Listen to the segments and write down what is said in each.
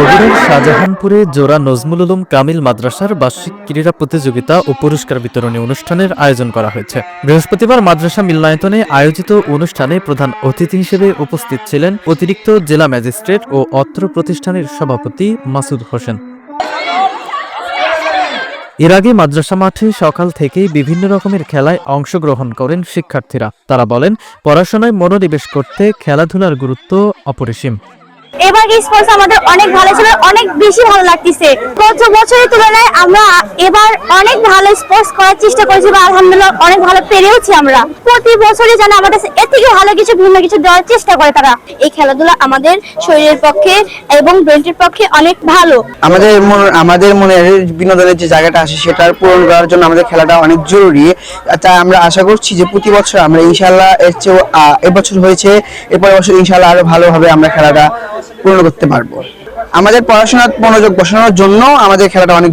বগুড়ার শাহজাহানপুরে জোড়া নজমুল উলুম কামিল মাদ্রাসার বার্ষিক ক্রীড়া প্রতিযোগিতা ও পুরস্কার বিতরণী অনুষ্ঠানের আয়োজন করা হয়েছে। বৃহস্পতিবার মাদ্রাসা মিলনায়তনে আয়োজিত অনুষ্ঠানে প্রধান অতিথি হিসেবে উপস্থিত ছিলেন অতিরিক্ত জেলা ম্যাজিস্ট্রেট ও অত্র প্রতিষ্ঠানের সভাপতি মাসুদ হোসেন। এর আগে মাদ্রাসা মাঠে সকাল থেকেই বিভিন্ন রকমের খেলায় অংশগ্রহণ করেন শিক্ষার্থীরা। তারা বলেন, পড়াশোনায় মনোনিবেশ করতে খেলাধুলার গুরুত্ব অপরিসীম। এবার স্পোর্টস আমাদের অনেক ভালো ছিল, অনেক বেশি ভালো লাগতেছে। গত বছরের তুলনায় আমরা এবার অনেক ভালো স্পোর্টস করার চেষ্টা করেছি বা আলহামদুলিল্লাহ অনেক ভালো পেরেওছি আমরা। প্রতি বছরই যেন আমাদের এর থেকে ভালো কিছু, ভিন্ন কিছু দেওয়ার চেষ্টা করে তারা। এই খেলাধুলা আমাদের শরীরের পক্ষে এবং ব্রেনের পক্ষে অনেক ভালো। আমাদের আমাদের মনের বিনোদনের যে জায়গাটা আছে সেটা পূরণ করার জন্য আমাদের খেলাটা অনেক জরুরি। তাই আমরা আশা করছি যে প্রতি বছর আমরা ইনশাল্লাহ এর চেয়েও এবছর হয়েছে এরপর বছর ইনশাল্লাহ আরও ভালোভাবে আমরা খেলাটা পূর্ণ করতে পারব। আমাদের পড়াশোনার মনোযোগ বসানোর জন্য আমাদের খেলাটা অনেক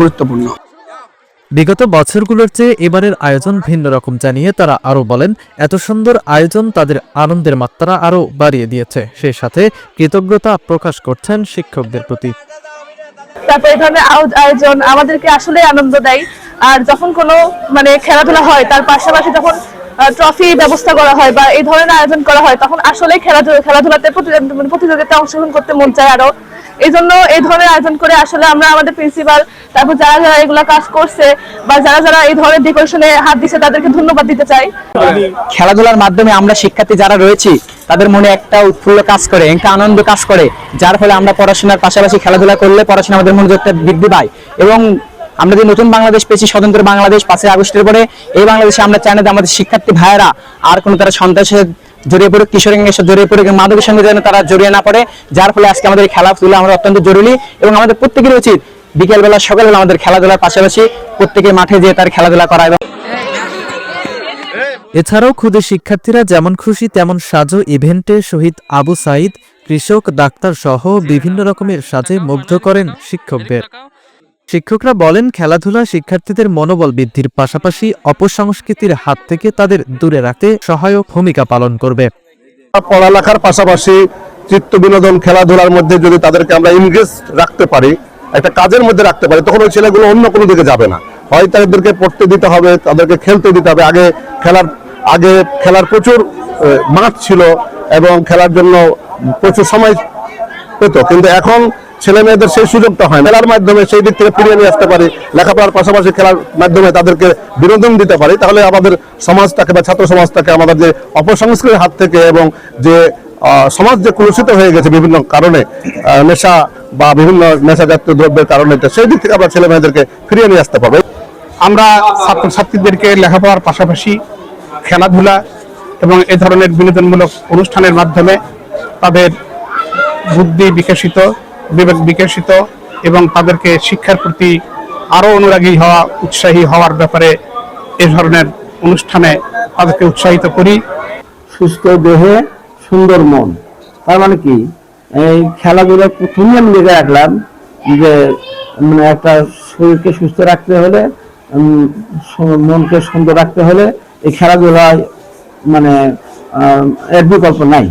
গুরুত্বপূর্ণ। বিগত বছরগুলোর চেয়ে এবারের আয়োজন ভিন্ন রকম জানিয়ে তারা আরও বলেন এত সুন্দর আয়োজন তাদের আনন্দের মাত্রা আরও বাড়িয়ে দিয়েছে। সেই সাথে কৃতজ্ঞতা প্রকাশ করছেন শিক্ষকদের প্রতি। তারপর এই ধরনের আয়োজন আমাদেরকে আসলে আনন্দ দেয়। আর যখন কোনো মানে খেলাধুলা হয় তার পাশাপাশি যখন ট্রফি ব্যবস্থা করা হয় বা এই ধরনের আয়োজন করা হয়, তখন আসলে খেলাধুলা খেলাধুলাতে প্রতিযোগিতা- অংশগ্রহণ করতে মন চায় আরও। এই জন্য এই ধরনের আয়োজন করে আসলে আমরা আমাদের প্রিন্সিপাল তারপর যারা যারা এগুলা কাজ করছে বা যারা যারা এই ধরনের ডেকোরেশনে হাত দিচ্ছে তাদেরকে ধন্যবাদ দিতে চাই। খেলাধুলার মাধ্যমে আমরা শিক্ষার্থী যারা রয়েছি, তাদের মনে একটা উৎফুল্ল কাজ করে, একটা আনন্দ কাজ করে, যার ফলে আমরা পড়াশোনার পাশাপাশি খেলাধুলা করলে পড়াশোনা আমাদের মনোযোগটা বৃদ্ধি পায় এবং আমরা যে নতুন বাংলাদেশ পেয়েছি, স্বতন্ত্র বাংলাদেশ, পাঁচই আগস্টের পরে, এই বাংলাদেশে আমরা চাই না যে আমাদের শিক্ষার্থী ভাইয়েরা আর কোনো তারা সন্ত্রাসে জড়িয়ে পড়ে কিশোরীর সাথে জড়িয়ে পড়ে কিংবা মাদকের সঙ্গে যেন তারা জড়িয়ে না পড়ে, যার ফলে আজকে আমাদের এই খেলাধুলা আমরা অত্যন্ত জরুরি, এবং আমাদের প্রত্যেকেরই উচিত বিকেলবেলা, সকালবেলা আমাদের খেলাধুলার পাশাপাশি প্রত্যেকে মাঠে যেয়ে তার খেলাধুলা করা এবং এছাড়াও ক্ষুদে শিক্ষার্থীরা যেমন খুশি, তেমন সাজো, ইভেন্টে শহীদ আবু সাইদ, কৃষক, ডাক্তার সহ বিভিন্ন রকমের সাজে মুগ্ধ করেন শিক্ষকদের। শিক্ষকরা বলেন, খেলাধুলা শিক্ষার্থীদের মনোবল বৃদ্ধির পাশাপাশি অপসংস্কৃতির হাত থেকে তাদের দূরে রাখতে সহায়ক ভূমিকা পালন করবে। পড়ালেখার পাশাপাশি চিত্ত বিনোদন খেলাধুলার মধ্যে যদি তাদেরকে আমরা ইনগেজ রাখতে পারি, একটা কাজের মধ্যে রাখতে পারি, তখন ওই ছেলেগুলো অন্য কোনো দিকে যাবে না। হয় তাদেরকে পড়তে দিতে হবে, তাদেরকে খেলতে দিতে হবে। আগে খেলার আগে খেলার প্রচুর মাঠ ছিল এবং খেলার জন্য প্রচুর সময় পেত। কিন্তু এখন ছেলে মেয়েদের সেই সুযোগটা হয়। খেলার মাধ্যমে সেই দিক থেকে ফিরিয়ে নিয়ে আসতে পারি। লেখাপড়ার পাশাপাশি খেলার মাধ্যমে তাদেরকে বিনোদন দিতে পারি। তাহলে আমাদের সমাজটাকে বা ছাত্র সমাজটাকে আমাদের যে অপসংস্কৃতির হাত থেকে এবং যে সমাজ যে কলুষিত হয়ে গেছে বিভিন্ন কারণে নেশা বা বিভিন্ন নেশাজাতীয় দ্রব্যের কারণে সেই দিক থেকে আমরা ছেলে মেয়েদেরকে ফিরিয়ে নিয়ে আসতে পারব। আমরা ছাত্রছাত্রীদেরকে লেখাপড়ার পাশাপাশি খেলাধুলা এবং এ ধরনের বিনোদনমূলক অনুষ্ঠানের মাধ্যমে তাদের বুদ্ধি বিকশিত বিবেক বিকশিত এবং তাদেরকে শিক্ষার প্রতি আরও অনুরাগী হওয়া, উৎসাহী হওয়ার ব্যাপারে এ ধরনের অনুষ্ঠানে তাদেরকে উৎসাহিত করি। সুস্থ দেহে সুন্দর মন। তার মানে কি? এই খেলাধুলা প্রথমে আমি লিখে রাখলাম যে মানে একটা শরীরকে সুস্থ রাখতে হলে মনকে সুন্দর রাখতে হলে এই খেলাধুলায় মানে এর বিকল্প নাই।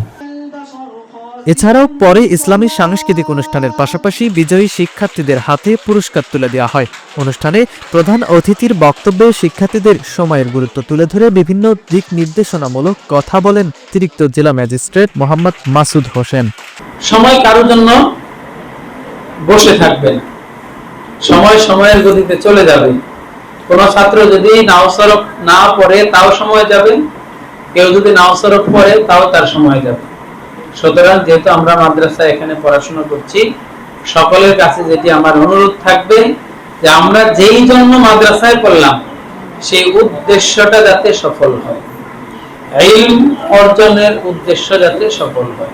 এছাড়াও পরে ইসলামী সাংস্কৃতিক অনুষ্ঠানের পাশাপাশি বিজয়ী শিক্ষার্থীদের হাতে পুরস্কার তুলে দেওয়া হয়। অনুষ্ঠানে প্রধান অতিথির বক্তব্যে শিক্ষার্থীদের সময়ের গুরুত্ব তুলে ধরে বিভিন্ন দিক নির্দেশনামূলক কথা বলেন অতিরিক্ত জেলা ম্যাজিস্ট্রেট মোহাম্মদ মাসুদ হোসেন। সময় কারোর জন্য বসে থাকবে সময় সময়ের গতিতে চলে যাবে। কোন ছাত্র যদি নাও না পড়ে, তাও সময় যাবে। কেউ যদি নাও পড়ে, তাও তার সময় যাবে। সুতরাং যেহেতু আমরা মাদ্রাসায় এখানে পড়াশোনা করছি, সকলের কাছে যেটি আমার অনুরোধ থাকবে যে আমরা যেই জন্য মাদ্রাসায় পড়লাম, সেই উদ্দেশ্যটা যাতে সফল হয়। ইলম অর্জনের উদ্দেশ্য যাতে সফল হয়।